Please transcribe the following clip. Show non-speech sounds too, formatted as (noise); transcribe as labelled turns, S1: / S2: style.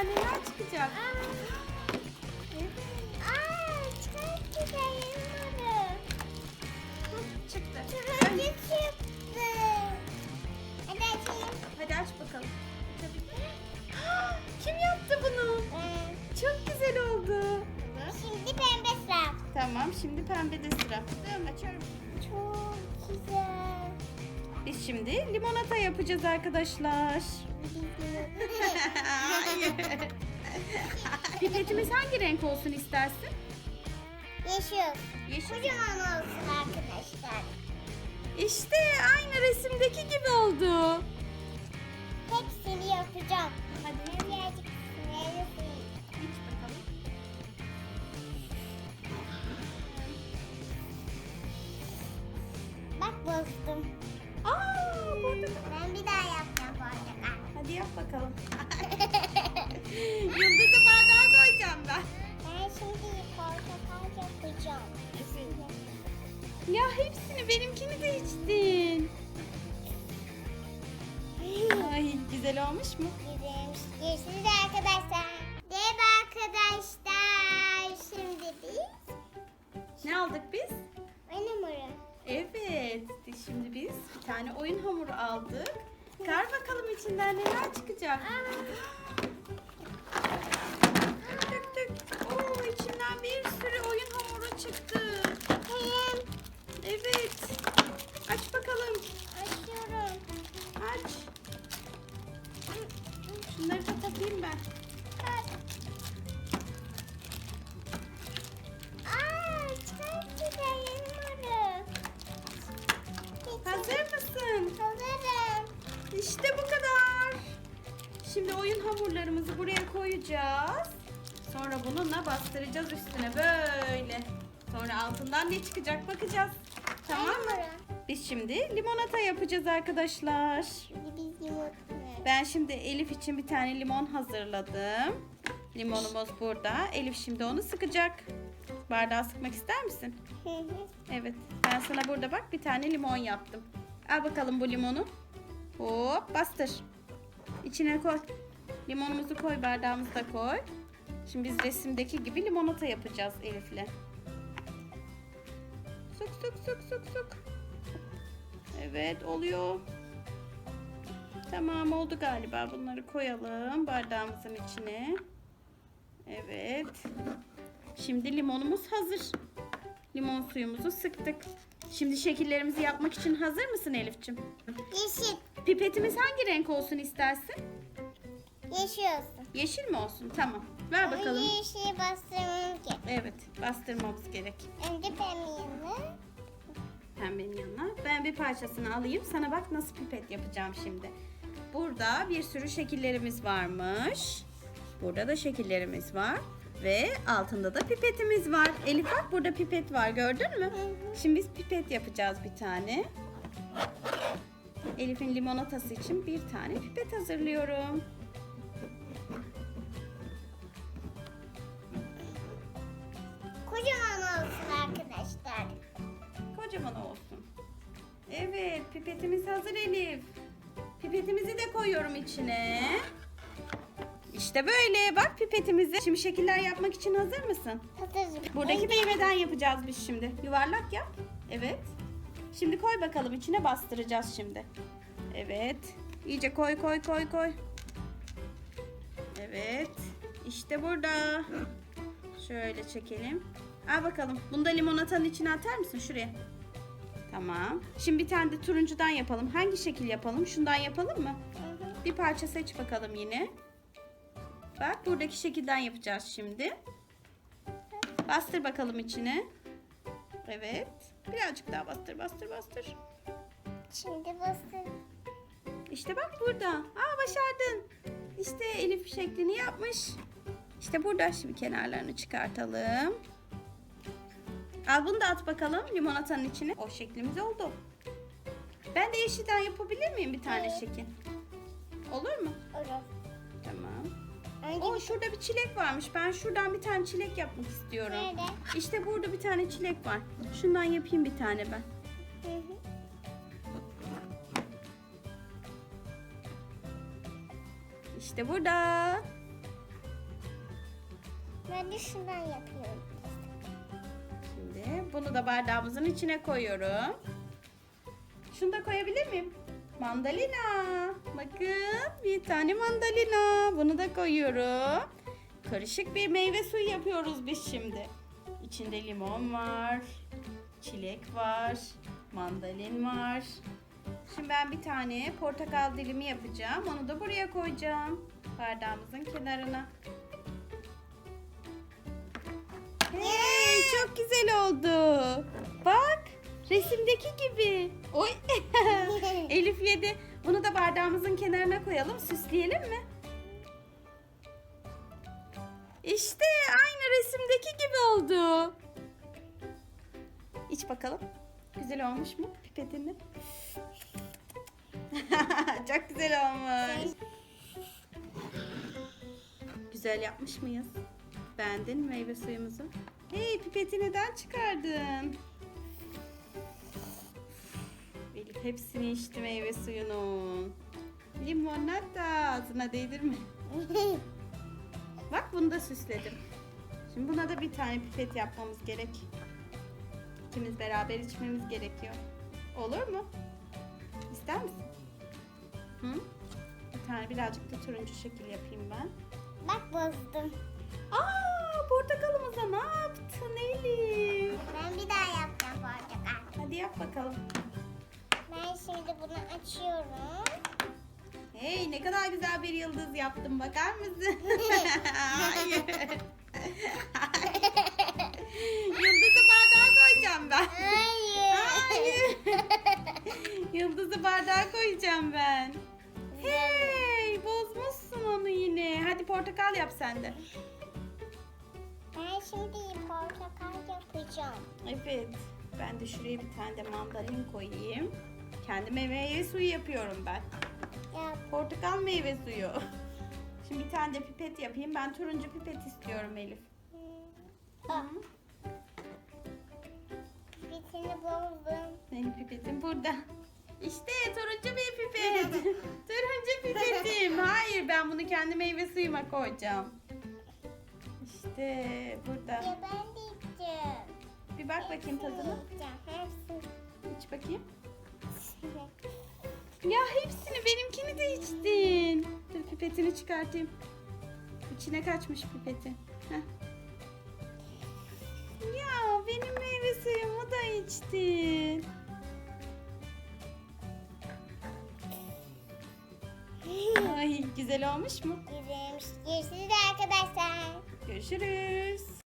S1: içinden neler çıkacak?
S2: Aa, elmalı.
S1: Hı, Çıktı.
S2: Turuncu çıktı. Hadi açayım.
S1: Hadi aç bakalım. Kim yaptı bunu? Çok güzel oldu.
S2: Şimdi pembe sıra.
S1: Tamam şimdi pembede sıra. Tamam açıyorum.
S2: Çok güzel.
S1: Biz şimdi limonata yapacağız arkadaşlar. Hayır. Pipetimiz hangi renk olsun istersin?
S2: Yeşil.
S1: Yeşil.
S2: Kocaman olsun arkadaşlar.
S1: İşte aynı resimdeki gibi oldu.
S2: Hepsini yapacağım. Hadi birazcık.
S1: İç bakalım.
S2: Bak bozdum.
S1: Aa, portakal.
S2: Ben bir.
S1: Hadi yap bakalım. (laughs) Yıldızı bardağa koyacağım ben.
S2: Ben şimdi portakal yapacağım.
S1: Ya hepsini benimkini de içtin. Ay güzel olmuş mu?
S2: Güzelmiş. Görüşürüz arkadaşlar. Merhaba arkadaşlar. Şimdi biz
S1: Ne aldık biz?
S2: oyun hamuru.
S1: Evet. Şimdi biz bir tane oyun hamuru aldık. Kar bakalım içinden neler çıkacak. Tık tık. Oo, içinden bir sürü oyun hamuru çıktı. Evet. Aç bakalım.
S2: açıyorum.
S1: Aç. Şunları kapatayım ben.
S2: Aa, çok güzel elmalı.
S1: Hazır mısın? Şimdi oyun hamurlarımızı buraya koyacağız. Sonra bununla bastıracağız üstüne böyle. Sonra altından ne çıkacak bakacağız. Tamam mı? Biz şimdi limonata yapacağız arkadaşlar. Ben şimdi Elif için bir tane limon hazırladım. Limonumuz burada. Elif şimdi onu sıkacak. Bardağa sıkmak ister misin? (laughs) Evet. Ben sana burada bak bir tane limon yaptım. Al bakalım bu limonu. Hop bastır. İçine koy. Limonumuzu koy bardağımızı da koy. Şimdi biz resimdeki gibi limonata yapacağız Elif'le. Sık sık sık sık sık. Evet oluyor. Tamam oldu galiba. Bunları koyalım bardağımızın içine. Evet. Şimdi limonumuz hazır. Limon suyumuzu sıktık. Şimdi şekillerimizi yapmak için hazır mısın Elif'ciğim?
S2: Yeşil.
S1: Pipetimiz hangi renk olsun istersin?
S2: Yeşil olsun.
S1: Yeşil mi olsun? Tamam. Ver bakalım.
S2: Önce yeşili bastırmam ki.
S1: Evet, bastırmamız gerek.
S2: Önce pembe yanı.
S1: Pembenin yanına. Ben bir parçasını alayım. Sana bak nasıl pipet yapacağım şimdi. Burada bir sürü şekillerimiz varmış. Burada da şekillerimiz var. Ve altında da pipetimiz var. Elif bak burada pipet var gördün mü? Şimdi biz pipet yapacağız bir tane. Elif'in limonatası için bir tane pipet hazırlıyorum.
S2: Kocaman olsun arkadaşlar.
S1: Kocaman olsun. Evet, pipetimiz hazır Elif. Pipetimizi de koyuyorum içine. İşte böyle. Bak pipetimizi. Şimdi şekiller yapmak için hazır mısın?
S2: Hazırım.
S1: Buradaki meyveden yapacağız biz şimdi. Yuvarlak yap. Evet. Şimdi koy bakalım içine bastıracağız şimdi. Evet. İyice koy koy koy koy. Evet. İşte burada. Şöyle çekelim. Al bakalım. Bunu da limonatanın içine atar mısın şuraya? Tamam. Şimdi bir tane de turuncudan yapalım. Hangi şekil yapalım? Şundan yapalım mı?
S2: Hı hı.
S1: Bir parça seç bakalım yine. Bak buradaki şekilden yapacağız şimdi. Bastır bakalım içine. Evet. Birazcık daha bastır bastır bastır.
S2: Şimdi bastır.
S1: İşte bak burada. Aa başardın. İşte Elif şeklini yapmış. İşte burada şimdi kenarlarını çıkartalım. Al bunu da at bakalım limonatanın içine. O şeklimiz oldu. Ben de yeşilden yapabilir miyim bir tane
S2: Evet.
S1: şekil? Olur mu?
S2: Olur.
S1: Tamam.
S2: Önce
S1: O şurada bir çilek varmış. Ben şuradan bir tane çilek yapmak istiyorum.
S2: Nerede?
S1: İşte burada bir tane çilek var. Şundan yapayım bir tane ben.
S2: Hı hı.
S1: İşte burada.
S2: Ben de şundan yapıyorum.
S1: Şimdi bunu da bardağımızın içine koyuyorum. Şunu da koyabilir miyim? Mandalina. Bakın bir tane mandalina. Bunu da koyuyorum. Karışık bir meyve suyu yapıyoruz biz şimdi. İçinde limon var, çilek var, mandalin var. Şimdi ben bir tane portakal dilimi yapacağım. Onu da buraya koyacağım. Bardağımızın kenarına. Hey, çok güzel oldu. Bak, resimdeki gibi. Oy. (laughs) Elif yedi. Bunu da bardağımızın kenarına koyalım. Süsleyelim mi? İşte aynı resimdeki gibi oldu. İç bakalım. Güzel olmuş mu pipetini? (laughs) Çok güzel olmuş. Güzel yapmış mıyız? Beğendin mi meyve suyumuzu? Hey pipeti neden çıkardın? Hepsini içti meyve suyunun. Limonata ağzına değdirme. (laughs) Bak bunu da süsledim. Şimdi buna da bir tane pipet yapmamız gerek. İkimiz beraber içmemiz gerekiyor. Olur mu? İster misin? Hı? Bir tane birazcık da turuncu şekil yapayım ben.
S2: Bak bozdum.
S1: Aa, portakalımıza ne yaptın Elif?
S2: Ben bir daha yapacağım portakal.
S1: Hadi yap bakalım.
S2: Şimdi bunu açıyorum.
S1: Hey ne kadar güzel bir yıldız yaptım bakar mısın? (laughs) Hayır. Yıldızı bardağa koyacağım ben.
S2: Hayır.
S1: Hayır. Yıldızı bardağa koyacağım ben. Hey bozmuşsun onu yine. Hadi portakal yap sen de.
S2: Ben şimdi portakal yapacağım.
S1: Evet. Ben de şuraya bir tane de mandalin koyayım. Kendime meyve suyu yapıyorum ben.
S2: Yap.
S1: Portakal meyve suyu. Şimdi bir tane de pipet yapayım. Ben turuncu pipet istiyorum Elif.
S2: Bak. Bitini bozdum.
S1: Benim pipetim burada. İşte turuncu bir pipet. (laughs) turuncu pipetim. Hayır ben bunu kendi meyve suyuma koyacağım. İşte burada.
S2: Ya ben de içeceğim.
S1: Bir bak bakayım tadına. İç bakayım. Ya hepsini benimkini de içtin. Dur pipetini çıkartayım. İçine kaçmış pipetin. Heh. Ya benim meyve suyumu da içtin. Ay güzel olmuş mu?
S2: Güzelmiş. Görüşürüz arkadaşlar.
S1: Görüşürüz.